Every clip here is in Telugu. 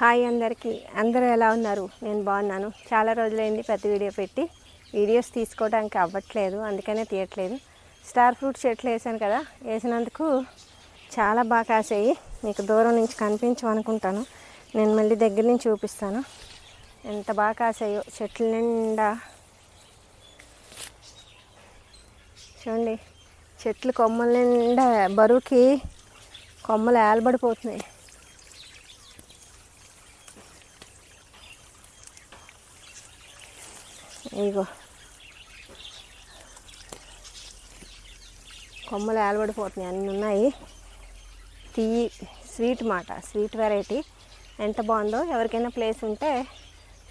హాయ్ అందరికీ. అందరూ ఎలా ఉన్నారు? నేను బాగున్నాను. చాలా రోజులైంది పెద్ద వీడియో పెట్టి. వీడియోస్ తీసుకోవడానికి అవ్వట్లేదు. అందుకనే తీయట్లేదు. స్టార్ ఫ్రూట్ చెట్లు వేసాను కదా. వేసినందుకు చాలా బాగా కాసాయి. మీకు దూరం నుంచి కనిపించమనుకుంటాను. నేను మళ్ళీ దగ్గర నుంచి చూపిస్తాను. ఎంత బాగా కాసాయో చెట్ల నిండా. చూడండి. చెట్లు కొమ్మల నిండా బరువుకి కొమ్మలు ఏలబడిపోతున్నాయి. ఇగో. కొమ్మలు ఏలబడిపోతున్నాయి అన్నీ ఉన్నాయి. తీయి స్వీట్ మాట స్వీట్ వెరైటీ. ఎంత బాగుందో ఎవరికైనా ప్లేస్ ఉంటే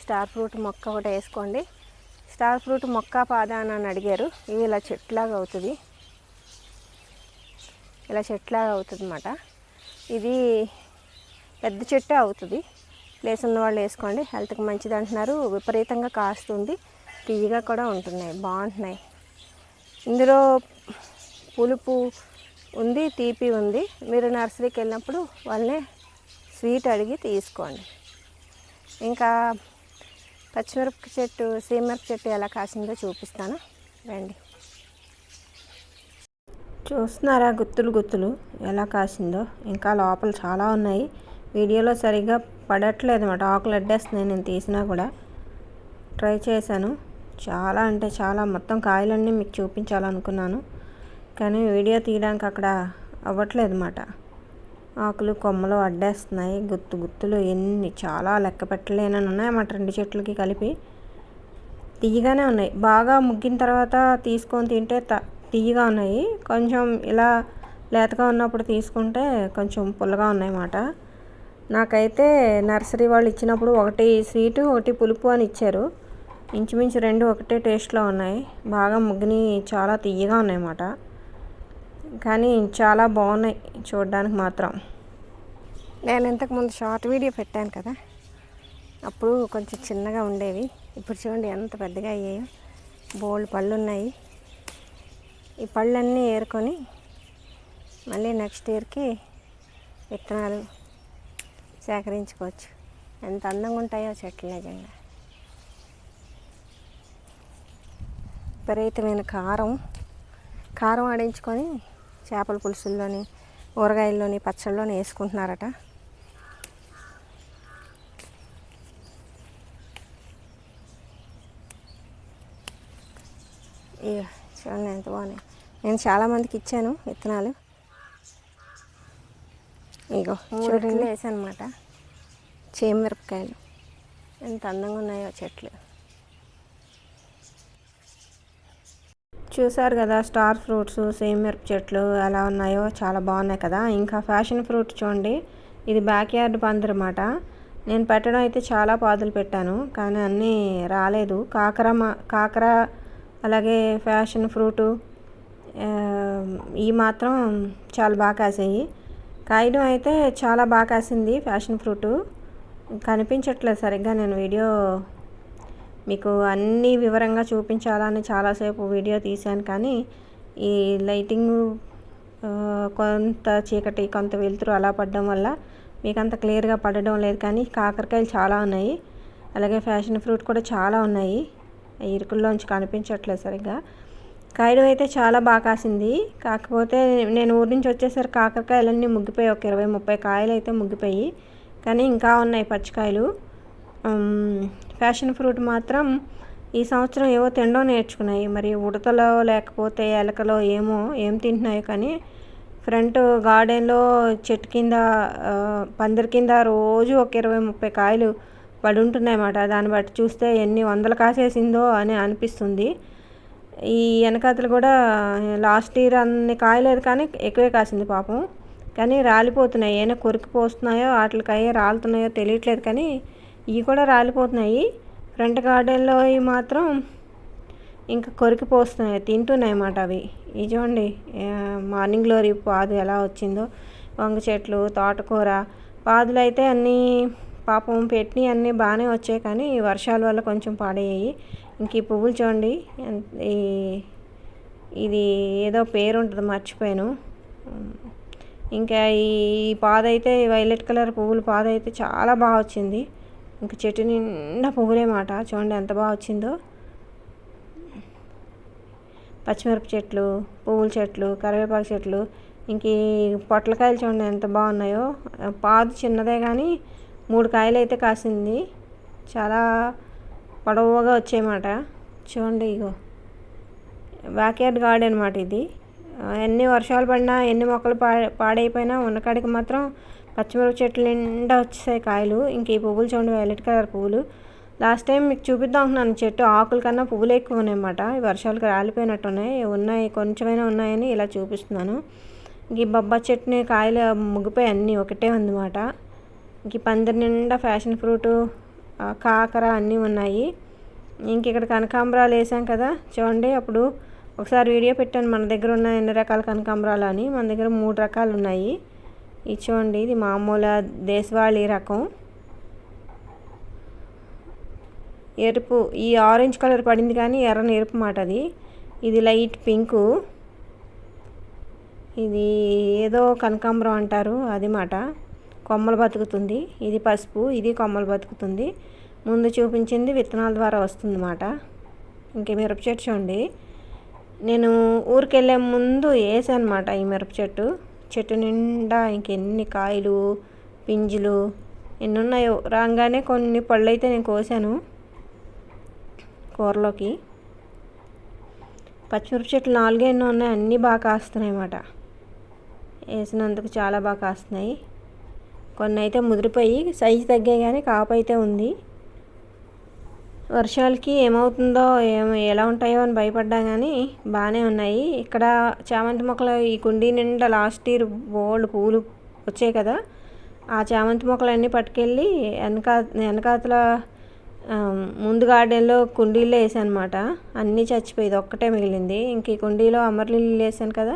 స్టార్ ఫ్రూట్ మొక్క ఒకటి వేసుకోండి. స్టార్ ఫ్రూట్ మొక్క పాదా అని అడిగారు. ఇవి ఇలా చెట్లాగా అవుతుంది. ఇలా చెట్లాగా అవుతుంది అన్నమాట ఇది పెద్ద చెట్టే అవుతుంది. ప్లేస్ ఉన్న వాళ్ళు వేసుకోండి. హెల్త్కి మంచిది అంటున్నారు. విపరీతంగా కాస్తుంది. తీయగా కూడా ఉంటున్నాయి బాగుంటున్నాయి. ఇందులో పులుపు ఉంది తీపి ఉంది. మీరు నర్సరీకి వెళ్ళినప్పుడు వాళ్ళని స్వీట్ అడిగి తీసుకోండి. ఇంకా పచ్చిమిరపక చెట్టు సీమిరప చెట్టు ఎలా కాసిందో చూపిస్తాను. రండి. చూస్తున్నారా గుత్తులు గుత్తులు ఎలా కాసిందో? ఇంకా లోపల చాలా ఉన్నాయి. వీడియోలో సరిగ్గా పడట్లేదు అనమాట ఆకులు అడ్డేస్తున్నాయి నేను తీసినా కూడా. ట్రై చేశాను. చాలా అంటే చాలా మొత్తం కాయలన్నీ మీకు చూపించాలనుకున్నాను. కానీ వీడియో తీయడానికి అక్కడ అవ్వట్లేదు అన్నమాట ఆకులు కొమ్మలు అడ్డేస్తున్నాయి. గుత్తు గుత్తులు ఎన్ని చాలా లెక్క పెట్టలేనని ఉన్నాయన్నమాట రెండు చెట్లకి కలిపి. తీయగానే ఉన్నాయి. బాగా ముగ్గిన తర్వాత తీసుకొని తింటే త తీయగా ఉన్నాయి. కొంచెం ఇలా లేతగా ఉన్నప్పుడు తీసుకుంటే కొంచెం పుల్లగా ఉన్నాయన్నమాట. నాకైతే నర్సరీ వాళ్ళు ఇచ్చినప్పుడు ఒకటి స్వీటు ఒకటి పులుపు అని ఇచ్చారు. ఇంచుమించు రెండు ఒకటే టేస్ట్లో ఉన్నాయి. బాగా ముగ్గుని చాలా తీయగా ఉన్నాయన్నమాట. కానీ చాలా బాగున్నాయి చూడడానికి మాత్రం. నేను ఇంతకుముందు షార్ట్ వీడియో పెట్టాను కదా. అప్పుడు కొంచెం చిన్నగా ఉండేవి. ఇప్పుడు చూడండి ఎంత పెద్దగా అయ్యాయో. బోల్డ్ పళ్ళు ఉన్నాయి. ఈ పళ్ళన్నీ ఏరుకొని మళ్ళీ నెక్స్ట్ ఇయర్కి విత్తనాలు సేకరించుకోవచ్చు. ఎంత అందంగా ఉంటాయో చెట్లు నిజంగా. విపరీతమైన కారం. కారం ఆడించుకొని చేపల పులుసుల్లోని ఊరగాయల్లోని పచ్చళ్ళలోని వేసుకుంటున్నారట. ఇక చూడండి ఎంత బాగున్నాయి. నేను చాలామందికి ఇచ్చాను విత్తనాలు. ఇగో చూడండి. వేసాను అనమాట చేమిరపకాయలు. ఎంత అందంగా ఉన్నాయో చెట్లు. చూసారు కదా స్టార్ ఫ్రూట్స్ సేమ్ మిరప చెట్లు ఎలా ఉన్నాయో చాలా బాగున్నాయి కదా. ఇంకా ఫ్యాషన్ ఫ్రూట్ చూడండి ఇది బ్యాక్ యార్డ్ పందిరమాట. నేను పెట్టడం అయితే చాలా పాదులు పెట్టాను కానీ అన్నీ రాలేదు. కాకర కాకర అలాగే ఫ్యాషన్ ఫ్రూటు ఈ మాత్రం చాలా బాగా కాసాయి. కాయడం అయితే చాలా బాగా కాసింది ఫ్యాషన్ ఫ్రూటు. కనిపించట్లేదు సరిగ్గా నేను వీడియో మీకు అన్నీ వివరంగా చూపించాలని చాలాసేపు వీడియో తీశాను కానీ ఈ లైటింగ్ కొంత చీకటి కొంత వెలుతురు అలా పడడం వల్ల మీకు అంత క్లియర్గా పడడం లేదు కానీ కాకరకాయలు చాలా ఉన్నాయి. అలాగే ఫ్యాషన్ ఫ్రూట్ కూడా చాలా ఉన్నాయి. ఇరుకుల్లోంచి కనిపించట్లేదు సరిగ్గా. కాయడం అయితే చాలా బాగా కాసింది. కాకపోతే నేను ఊరి నుంచి వచ్చేసరికి కాకరకాయలన్నీ ముగ్గిపోయి ఒక ఇరవై ముప్పై కాయలు అయితే ముగ్గిపోయి కానీ ఇంకా ఉన్నాయి పచ్చికాయలు. ఫ్యాషన్ ఫ్రూట్ మాత్రం ఈ సంవత్సరం ఏవో తినడం నేర్చుకున్నాయి. మరి ఉడతలో లేకపోతే ఎలకలో ఏమో ఏం తింటున్నాయో కానీ ఫ్రంట్ గార్డెన్లో చెట్టు కింద పందిరి కింద రోజు ఒక ఇరవై ముప్పై కాయలు పడి ఉంటున్నాయి అన్నమాట దాన్ని బట్టి చూస్తే ఎన్ని వందలు కాసేసిందో అని అనిపిస్తుంది. ఈ వెనకాతలు కూడా లాస్ట్ ఇయర్ అన్ని కాయలేదు కానీ ఎక్కువే కాసింది పాపం. కానీ రాలిపోతున్నాయి. ఏమైనా కొరికి పోస్తున్నాయో వాటికయ్యే రాలుతున్నాయో తెలియట్లేదు కానీ ఇవి కూడా రాలిపోతున్నాయి. ఫ్రంట్ గార్డెన్లో ఇవి మాత్రం ఇంకా కొరికి పోస్తున్నాయి. తింటున్నాయి అన్నమాట అవి. ఇవి చూడండి మార్నింగ్లో రేపు పాదు ఎలా వచ్చిందో. వంగ చెట్లు తోటకూర. పాదులు అయితే అన్నీ పాపం పెట్టినవి అన్నీ బాగానే వచ్చాయి కానీ వర్షాల వల్ల కొంచెం పాడయ్యాయి. ఇంక ఈ పువ్వులు చూడండి ఈ ఇది ఏదో పేరు ఉంటుంది మర్చిపోయాను. ఇంకా ఈ పాదైతే వైలెట్ కలర్ పువ్వులు పాదైతే అయితే చాలా బాగా వచ్చింది. ఇంకా చెట్టు నిండా పువ్వులే మాట. చూడండి ఎంత బాగా వచ్చిందో. పచ్చిమిరప చెట్లు పువ్వుల చెట్లు కరివేపాకు చెట్లు ఇంక ఈ పొట్లకాయలు చూడండి ఎంత బాగున్నాయో. పాదు చిన్నదే కానీ మూడు కాయలు అయితే కాసింది. చాలా పొడవుగా వచ్చాయన్నమాట చూడండి ఇగో. బ్యాక్యార్డ్ గార్డెన్ అనమాట ఇది. ఎన్ని వర్షాలు పడినా ఎన్ని మొక్కలు పా పాడైపోయినా ఉన్నకాడికి మాత్రం పచ్చిమిరప చెట్లు నిండా వచ్చేసాయి కాయలు. ఇంక ఈ పువ్వులు చూడండి వైలెట్ కలర్ పువ్వులు. లాస్ట్ టైం మీకు చూపిద్దాం అనుకున్నాను చెట్టు ఆకుల కన్నా పువ్వులు ఎక్కువ ఉన్నాయన్నమాట. ఈ వర్షాలకు రాలిపోయినట్టు ఉన్నాయి. ఉన్నాయి కొంచెమైనా ఉన్నాయని ఇలా చూపిస్తున్నాను. ఈ బొబ్బా చెట్టుని కాయలు ముగ్గిపోయి అన్నీ ఒకటే ఉందన్నమాట. ఇంక పందిరి నిండా ఫ్యాషన్ ఫ్రూటు కాకర అన్నీ ఉన్నాయి. ఇంక ఇక్కడ కనకాంబరాలు వేసాం కదా. చూడండి అప్పుడు ఒకసారి వీడియో పెట్టాను. మన దగ్గర ఉన్న ఎన్ని రకాల కనకాంబరాలు అని. మన దగ్గర మూడు రకాలు ఉన్నాయి. ఇది చూడండి ఇది మామూలు దేశవాళీ రకం. ఎరుపు ఈ ఆరెంజ్ కలర్ పడింది కానీ ఎర్రని ఎరుపు మాట అది. ఇది లైట్ పింకు. ఇది ఏదో కనకాంబరం అంటారు అది మాట. కొమ్మలు బతుకుతుంది. ఇది పసుపు ఇది కొమ్మలు బతుకుతుంది. ముందు చూపించింది విత్తనాల ద్వారా వస్తుంది అన్నమాట ఇంకే మిరప చెట్టు చూడండి. నేను ఊరికి వెళ్ళే ముందు వేసాను ఈ మిరప చెట్టు. చెట్టు నిండా ఇంకెన్ని కాయలు పింజులు ఎన్ని ఉన్నాయో రాగానే కొన్ని పళ్ళు అయితే నేను కోసాను కూరలోకి. పచ్చిమిరప చెట్లు నాలుగే ఎన్నో ఉన్నాయి అన్నీ బాగా కాస్తున్నాయి అన్నమాట. వేసినందుకు చాలా బాగా కాస్తున్నాయి. కొన్ని అయితే ముదిరిపోయి సైజు తగ్గాయి కానీ కాపు అయితే ఉంది. వర్షాలకి ఏమవుతుందో ఏమో ఎలా ఉంటాయో అని భయపడ్డా కానీ బాగానే ఉన్నాయి. ఇక్కడ చామంతి మొక్కలు ఈ కుండీ నిండా లాస్ట్ ఇయర్ బోల్డ్ పూలు వచ్చాయి కదా. ఆ చామంతి మొక్కలన్నీ పట్టుకెళ్ళి వెనకా వెనకాతల ముందు గార్డెన్లో కుండీల్లో వేసానమాట. అన్నీ చచ్చిపోయేది ఒక్కటే మిగిలింది. ఇంక ఈ కుండీలో అమర్లీలు వేసాను కదా.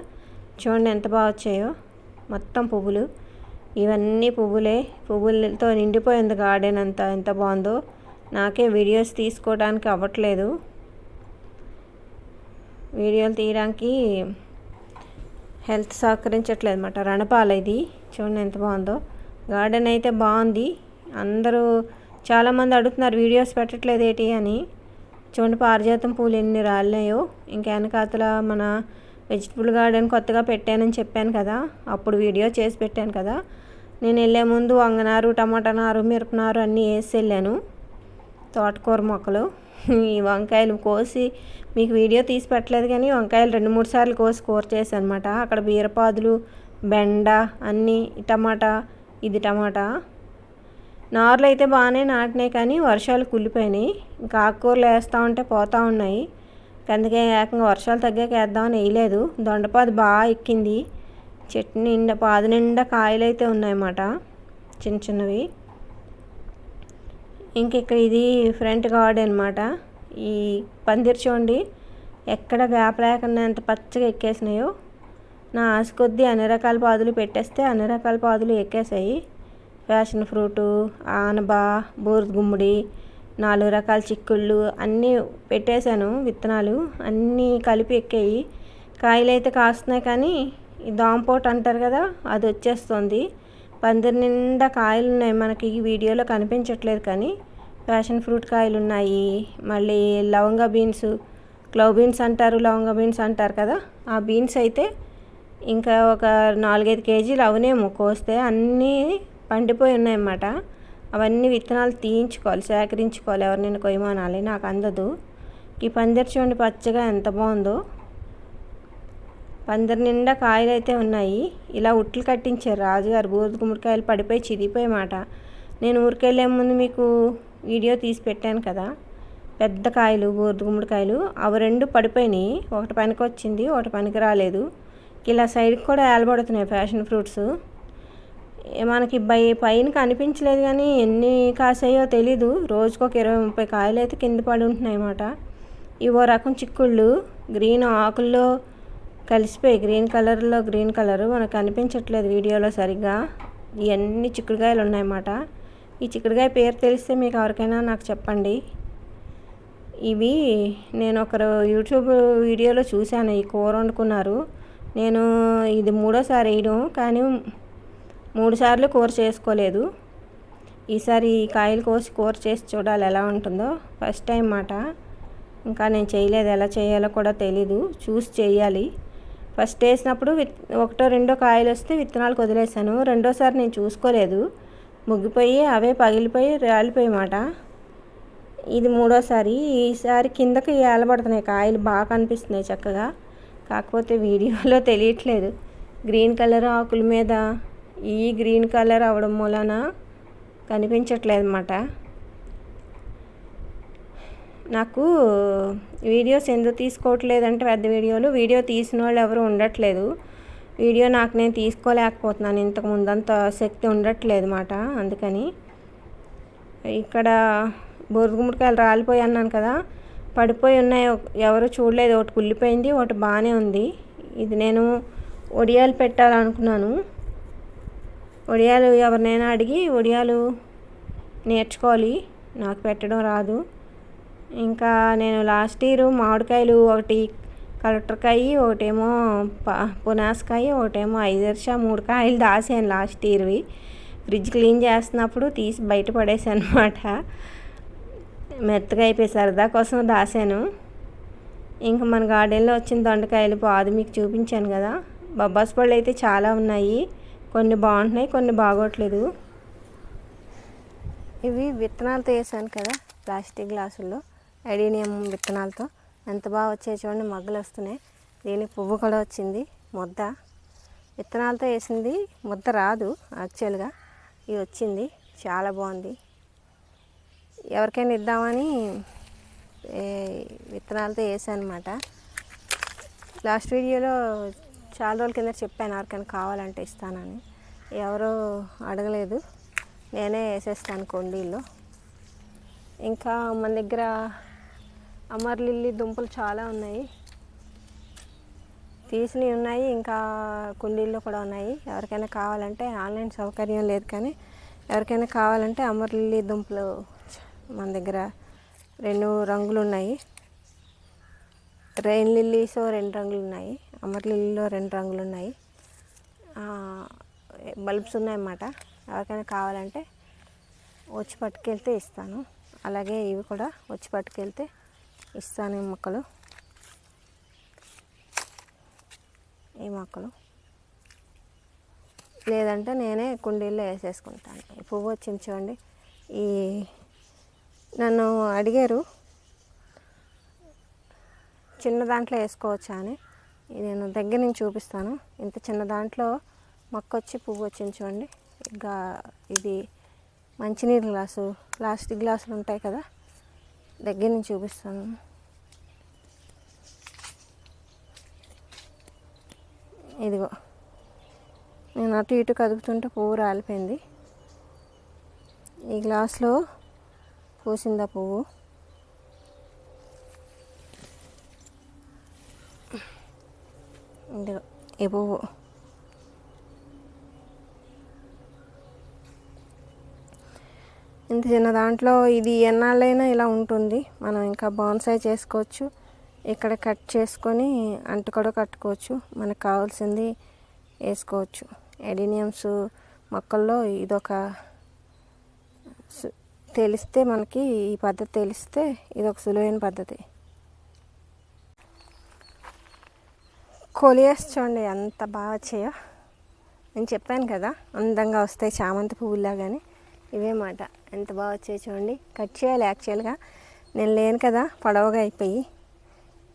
చూడండి ఎంత బాగా వచ్చాయో. మొత్తం పువ్వులు. ఇవన్నీ పువ్వులే. పువ్వులతో నిండిపోయింది గార్డెన్ అంతా. ఎంత బాగుందో. నాకే వీడియోస్ తీసుకోవడానికి అవ్వట్లేదు. వీడియోలు తీయడానికి హెల్త్ సహకరించట్లేదు అనమాట రణపాల ఇది. చూడండి ఎంత బాగుందో. గార్డెన్ అయితే బాగుంది. అందరూ చాలామంది అడుగుతున్నారు వీడియోస్ పెట్టట్లేదు ఏంటి? అని. చూడండి పారిజాతం పూలు ఎన్ని రాలినాయో. ఇంకా వెనకాతల మన వెజిటబుల్ గార్డెన్ కొత్తగా పెట్టానని చెప్పాను కదా. అప్పుడు వీడియో చేసి పెట్టాను కదా. నేను వెళ్ళే ముందు వంగనారు టమాటా నారు మిరపనారు అన్నీ వేసి వెళ్ళాను. తోటకూర మొక్కలు ఈ వంకాయలు కోసి మీకు వీడియో తీసి పెట్టలేదు కానీ వంకాయలు రెండు మూడు సార్లు కోసి కూర చేశానమాట. అనమాట అక్కడ బీరపాదులు బెండ అన్నీ టమాటా ఇది టమాటా. నార్లు అయితే బాగానే నాటినాయి కానీ వర్షాలు కుళ్ళిపోయినాయి. ఇంకా ఆకుకూరలు వేస్తూ ఉంటే పోతూ ఉన్నాయి. అందుకే ఏకంగా వర్షాలు తగ్గాక వేద్దామని వేయలేదు. దొండపాదు బాగా ఎక్కింది. చెట్టు నిండా పాదు నిండా కాయలు అయితే ఉన్నాయన్నమాట. చిన్న చిన్నవి. ఇంక ఇక్కడ ఇది ఫ్రంట్ గార్డ్ అనమాట ఈ పందిరి చూడండి ఎక్కడ గ్యాప్ లేకుండా ఎంత పచ్చగా ఎక్కేసినాయో. నా ఆశ కొద్దీ అన్ని రకాల పాదులు పెట్టేస్తే అన్ని రకాల పాదులు ఎక్కేసాయి. ఫ్యాషన్ ఫ్రూటు ఆనబా బూర్ద గుమ్మడి నాలుగు రకాల చిక్కుళ్ళు అన్నీ పెట్టేశాను విత్తనాలు అన్నీ కలిపి ఎక్కాయి. కాయలు అయితే కాస్తున్నాయి కానీ ఈ దాంపోట్ అంటారు కదా అది వచ్చేస్తుంది. పందిరి నిండా కాయలు ఉన్నాయి మనకి ఈ వీడియోలో కనిపించట్లేదు కానీ ప్యాషన్ ఫ్రూట్ కాయలు ఉన్నాయి మళ్ళీ లవంగ బీన్స్ క్లవ్ బీన్స్ అంటారు లవంగ బీన్స్ అంటారు కదా. ఆ బీన్స్ అయితే ఇంకా ఒక నాలుగైదు కేజీలు అవనేమో కోస్తే అన్నీ పండిపోయి ఉన్నాయన్నమాట. అవన్నీ విత్తనాలు తీయించుకోవాలి సేకరించుకోవాలి. ఎవరినైనా కొయ్యమనాలి. నాకు అందదు. ఈ పందిరి చూడండి పచ్చగా ఎంత బాగుందో. పందిరి నిండా కాయలు అయితే ఉన్నాయి. ఇలా ఉట్లు కట్టించారు. రాజుగారు బూరద గుమ్మడికాయలు పడిపోయి చిరిగిపోయి మాట నేను ఊరికెళ్ళే ముందు మీకు వీడియో తీసి పెట్టాను కదా. పెద్ద కాయలు బూరద గుమ్మడికాయలు. అవి రెండు పడిపోయినాయి. ఒకటి పనికి వచ్చింది ఒకటి పనికి రాలేదు. ఇలా సైడ్కి కూడా ఏలబడుతున్నాయి ఫ్యాషన్ ఫ్రూట్స్. మనకి బై పైన కనిపించలేదు కానీ ఎన్ని కాసాయో తెలీదు. రోజుకు ఒక ఇరవై ముప్పై కాయలు అయితే కింద పడి ఉంటున్నాయి అన్నమాట ఇవో రకం చిక్కుళ్ళు గ్రీన్ ఆకుల్లో కలిసిపోయి గ్రీన్ కలర్లో గ్రీన్ కలర్ మనకు కనిపించట్లేదు వీడియోలో సరిగ్గా. ఇవన్నీ చిక్కుడుకాయలు ఉన్నాయన్నమాట. ఈ చిక్కుడుకాయ పేరు తెలిస్తే మీకు ఎవరికైనా నాకు చెప్పండి. ఇవి నేను ఒకరు యూట్యూబ్ వీడియోలో చూశాను ఈ కూర వండుకున్నారు. నేను ఇది మూడోసారి వేయడం కానీ మూడు సార్లు కూర చేసుకోలేదు. ఈసారి ఈ కాయలు కోసి కూర చేసి చూడాలి ఎలా ఉంటుందో. ఫస్ట్ టైం మాట ఇంకా నేను చేయలేదు ఎలా చేయాలో కూడా తెలీదు. చూసి చేయాలి. ఫస్ట్ వేసినప్పుడు విత్ ఒకటో రెండో కాయలు వస్తే విత్తనాలు వదిలేసాను రెండోసారి నేను చూసుకోలేదు. ముగ్గిపోయి అవే పగిలిపోయి రాలిపోయి మాట ఇది మూడోసారి. ఈసారి కిందకి ఏలబడుతున్నాయి కాయలు బాగా కనిపిస్తున్నాయి చక్కగా. కాకపోతే వీడియోలో తెలియట్లేదు. గ్రీన్ కలర్ ఆకుల మీద ఈ గ్రీన్ కలర్ అవడం మూలన కనిపించట్లేదు అన్నమాట నాకు వీడియోస్ ఎందుకు తీసుకోవట్లేదంటే పెద్ద వీడియోలు. వీడియో తీసిన వాళ్ళు ఎవరు ఉండట్లేదు. వీడియో నాకు నేను తీసుకోలేకపోతున్నాను. ఇంతకు ముందంత శక్తి ఉండట్లేదు మాట. అందుకని ఇక్కడ బొరుగుముడికాయలు రాలిపోయి అన్నాను కదా. పడిపోయి ఉన్నాయి. ఎవరు చూడలేదు. ఒకటి కుళ్ళిపోయింది. ఒకటి బాగానే ఉంది. ఇది నేను ఒడియాలు పెట్టాలనుకున్నాను. ఒడియాలు ఎవరినైనా అడిగి ఒడియాలు నేర్చుకోవాలి. నాకు పెట్టడం రాదు. ఇంకా నేను లాస్ట్ ఇయర్ మామిడికాయలు ఒకటి కలెక్టర్కాయ ఒకటేమో పునాసకాయ ఒకటేమో ఐదర్ష మూడు కాయలు దాసాను లాస్ట్ ఇయర్వి ఫ్రిడ్జ్ క్లీన్ చేస్తున్నప్పుడు తీసి బయట పడేసాను అనమాట మెత్తగా అయిపోయి సరదా కోసం దాసాను. ఇంకా మన గార్డెన్లో వచ్చిన దొండకాయలు పాదు మీకు చూపించాను కదా. బొబ్బాస్ పళ్ళు అయితే చాలా ఉన్నాయి. కొన్ని బాగుంటున్నాయి కొన్ని బాగోట్లేదు. ఇవి విత్తనాలు తీసాను కదా ప్లాస్టిక్ గ్లాసుల్లో. ఐడీనియం విత్తనాలతో ఎంత బాగా వచ్చాయి చూడండి మగ్గలు వస్తున్నాయి. దీనికి పువ్వు కూడా వచ్చింది ముద్ద. విత్తనాలతో వేసింది ముద్ద రాదు యాక్చువల్గా ఇది వచ్చింది చాలా బాగుంది. ఎవరికైనా ఇద్దామని విత్తనాలతో వేసాను అనమాట లాస్ట్ వీడియోలో చాలా రోజుల కింద చెప్పాను ఎవరికైనా కావాలంటే ఇస్తానని. ఎవరూ అడగలేదు నేనే వేసేస్తాను కొండీల్లో. ఇంకా మన దగ్గర అమర్ లిల్లీ దుంపలు చాలా ఉన్నాయి. తీసినవి ఉన్నాయి ఇంకా కుండీల్లో కూడా ఉన్నాయి. ఎవరికైనా కావాలంటే ఆన్లైన్ సౌకర్యం లేదు కానీ ఎవరికైనా కావాలంటే అమర్ లిల్లీ దుంపలు మన దగ్గర రెండు రంగులు ఉన్నాయి. రెయిన్ లిల్లీస్ రెండు రంగులు ఉన్నాయి అమర్ లిల్లీలో రెండు రంగులు ఉన్నాయి. బల్బ్స్ ఉన్నాయన్నమాట. ఎవరికైనా కావాలంటే వచ్చి పట్టుకెళ్తే ఇస్తాను. అలాగే ఇవి కూడా వచ్చి పట్టుకెళ్తే ఇస్తాను ఈ మొక్కలు. ఈ మొక్కలు. లేదంటే నేనే కుండీల్లో వేసేసుకుంటాను. ఈ పువ్వు వచ్చింది చూడండి. ఈ నన్ను అడిగారు చిన్న దాంట్లో వేసుకోవచ్చా అని. నేను దగ్గర నుంచి చూపిస్తాను. ఇంత చిన్న దాంట్లో మొక్క వచ్చి పువ్వు వచ్చింది చూడండి. ఇంకా ఇది మంచినీరు గ్లాసు ప్లాస్టిక్ గ్లాసులు ఉంటాయి కదా. దగ్గర నుంచి చూపిస్తాను. ఇదిగో. నేను అటు ఇటు కదుపుతుంటే పువ్వు రాలిపోయింది. ఈ గ్లాస్లో పూసిందా పువ్వు? ఇదిగో ఈ పువ్వు. ఇంత చిన్న దాంట్లో ఇది ఎన్నాళ్ళైనా ఇలా ఉంటుంది. మనం ఇంకా బాన్సాయ్ చేసుకోవచ్చు. ఇక్కడ కట్ చేసుకొని అంటు కూడా కట్టుకోవచ్చు. మనకు కావాల్సింది వేసుకోవచ్చు. ఎడినియమ్స్ మొక్కల్లో ఇదొక తెలిస్తే మనకి ఈ పద్ధతి తెలిస్తే ఇది ఒక సులువైన పద్ధతి. కొలియాస్ చూడండి ఎంత బాగా వచ్చాయో. నేను చెప్పాను కదా అందంగా వస్తాయి చామంతి పువ్వులా కానీ ఇవే మాట. ఎంత బాగా వచ్చాయి చూడండి. కట్ చేయాలి యాక్చువల్గా నేను లేను కదా పొడవుగా అయిపోయి.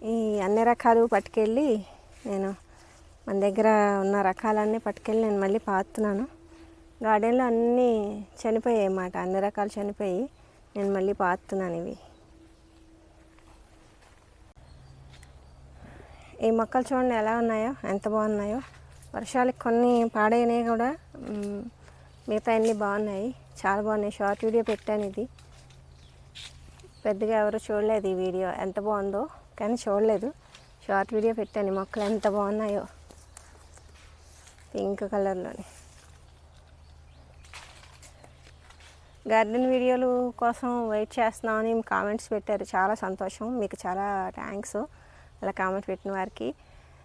ఈ అన్ని రకాలు పట్టుకెళ్ళి నేను మన దగ్గర ఉన్న రకాలన్నీ పట్టుకెళ్ళి నేను మళ్ళీ పాతున్నాను. గార్డెన్లో అన్నీ చనిపోయాయి అన్నమాట. అన్ని రకాలు చనిపోయి నేను మళ్ళీ పాతున్నాను ఇవి. ఈ మొక్కలు చూడండి ఎలా ఉన్నాయో ఎంత బాగున్నాయో. వర్షాలకు కొన్ని పాడైనవి కూడా. మిగతా అన్నీ బాగున్నాయి. చాలా బాగున్నాయి. షార్ట్ వీడియో పెట్టాను ఇది. పెద్దగా ఎవరు చూడలేదు ఈ వీడియో. ఎంత బాగుందో కానీ చూడలేదు. షార్ట్ వీడియో పెట్టాను. మొక్కలు ఎంత బాగున్నాయో. పింక్ కలర్లోని. గార్డెన్ వీడియోలు కోసం వెయిట్ చేస్తున్నామని కామెంట్స్ పెట్టారు. చాలా సంతోషం. మీకు చాలా థ్యాంక్స్. అలా కామెంట్ పెట్టిన వారికి.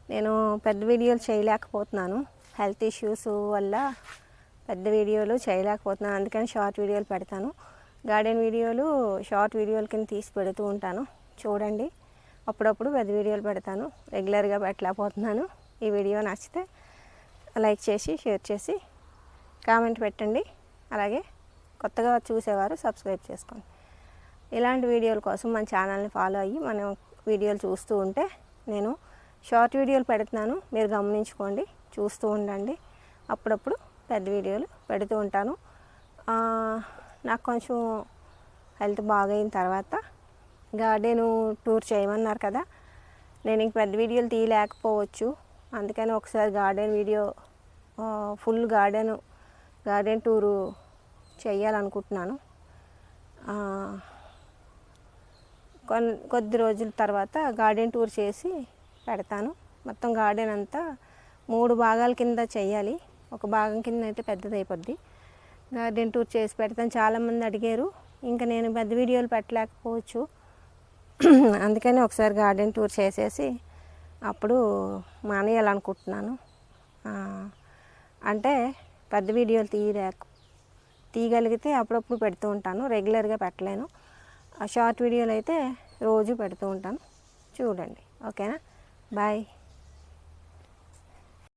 నేను పెద్ద వీడియోలు చేయలేకపోతున్నాను. హెల్త్ ఇష్యూస్ వల్ల పెద్ద వీడియోలు చేయలేకపోతున్నాను. అందుకని షార్ట్ వీడియోలు పెడతాను. గార్డెన్ వీడియోలు షార్ట్ వీడియోల కింద తీసి పెడుతూ ఉంటాను. చూడండి. అప్పుడప్పుడు పెద్ద వీడియోలు పెడతాను. రెగ్యులర్గా పెట్టలేకపోతున్నాను. ఈ వీడియో నచ్చితే లైక్ చేసి షేర్ చేసి కామెంట్ పెట్టండి. అలాగే కొత్తగా చూసేవారు సబ్స్క్రైబ్ చేసుకోండి. ఇలాంటి వీడియోల కోసం మన ఛానల్ని ఫాలో అయ్యి మనం వీడియోలు చూస్తూ ఉంటే నేను షార్ట్ వీడియోలు పెడుతున్నాను. మీరు గమనించుకోండి. చూస్తూ ఉండండి. అప్పుడప్పుడు పెద్ద వీడియోలు పెడుతూ ఉంటాను. నాకు కొంచెం హెల్త్ బాగైన తర్వాత గార్డెను టూర్ చేయమన్నారు కదా నేను ఇంక పెద్ద వీడియోలు తీయలేకపోవచ్చు. అందుకని ఒకసారి garden video full garden garden tour చేయాలనుకుంటున్నాను. కొన్ కొద్ది రోజుల తర్వాత గార్డెన్ టూర్ చేసి పెడతాను. మొత్తం గార్డెన్ అంతా మూడు భాగాల కింద చేయాలి. ఒక భాగం కింద అయితే పెద్దది అయిపోద్ది గార్డెన్ టూర్ చేసి పెడతాను. చాలామంది అడిగారు. ఇంకా నేను పెద్ద వీడియోలు పెట్టలేకపోవచ్చు. అందుకని ఒకసారి గార్డెన్ టూర్ చేసేసి అప్పుడు మానేయాలనుకుంటున్నాను. అంటే పెద్ద వీడియోలు తీయలేక తీయగలిగితే అప్పుడప్పుడు పెడుతూ ఉంటాను. రెగ్యులర్గా పెట్టలేను. ఆ షార్ట్ వీడియోలు అయితే రోజు పెడుతూ ఉంటాను. చూడండి. ఓకేనా? బాయ్.